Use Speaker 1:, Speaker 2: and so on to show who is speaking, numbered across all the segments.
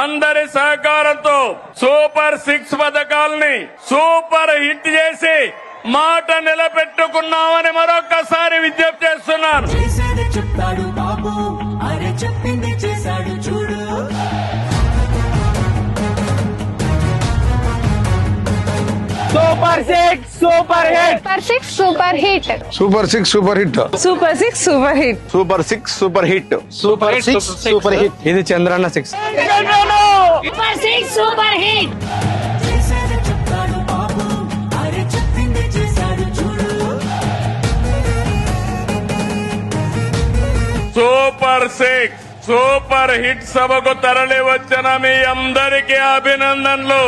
Speaker 1: అందరి సహకారంతో super six పథకాల్ని సూపర్ హిట్ చేసి మాట నిలబెట్టుకున్నామని మరొకసారి విజ్ఞప్తి చేస్తున్నాను.
Speaker 2: చెప్తాడు బాబు. అరే చెప్పింది
Speaker 3: super six super hit
Speaker 4: super six super hit
Speaker 5: super six super hit
Speaker 6: super six super hit
Speaker 7: super six super hit
Speaker 3: super six super hit ఇది Chandranna six
Speaker 4: super six super hit
Speaker 1: super six super hit సభకు తరలి వచ్చిన మీ అందరికీ అభినందనలు.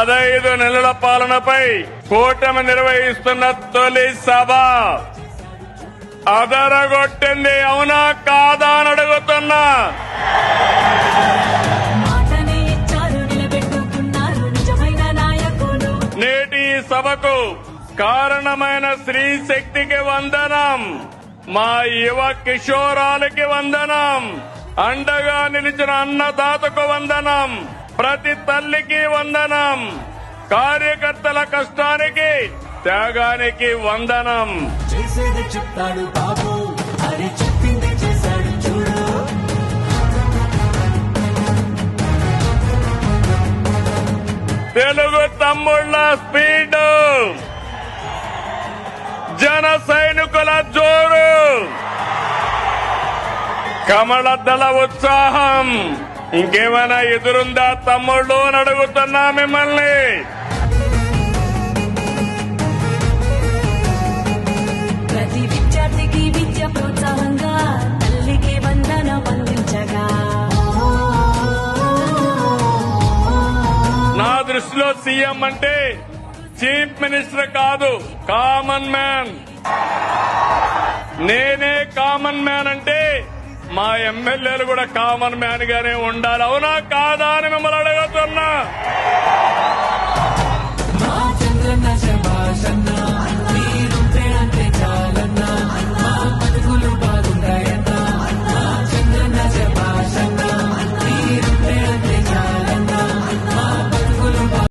Speaker 1: పదహైదు నెలల పాలనపై కూటమి నిర్వహిస్తున్న తొలి సభ. అదరగొట్టింది అవునా కాదా అని అడుగుతున్నా. నేటి సభకు కారణమైన స్త్రీ శక్తికి వందనం. మా యువ కిషోరాలకి వందనం. అండగా నిలిచిన అన్నదాతకు వందనం ప్రతి తల్లికి వందనం కార్యకర్తల కష్టానికి త్యాగానికి వందనం.
Speaker 2: చేసేది చెప్తాడు బాబు అరే చెప్పింది చేశాడు చూడు.
Speaker 1: తెలుగు తమ్ముళ్ళ స్పీడ్. జన సైనికుల జోరు. కమలదళ ఉత్సాహం. ఇంకేమైనా ఎదురుందా తమ్ముళ్ళు అని అడుగుతున్నా మిమ్మల్ని.
Speaker 2: ప్రతి విద్యార్థికి విద్య ప్రోత్సాహంగా తల్లికి వందన
Speaker 1: నా దృష్టిలో సీఎం అంటే చీఫ్ మినిస్టర్ కాదు కామన్ మ్యాన్. నేనే కామన్ మ్యాన్ అంటే మా ఎమ్మెల్యేలు కూడా కామన్ మ్యాన్ గానే ఉండాలి. అవునా? కాదా అని మిమ్మల్ని అడగతున్నా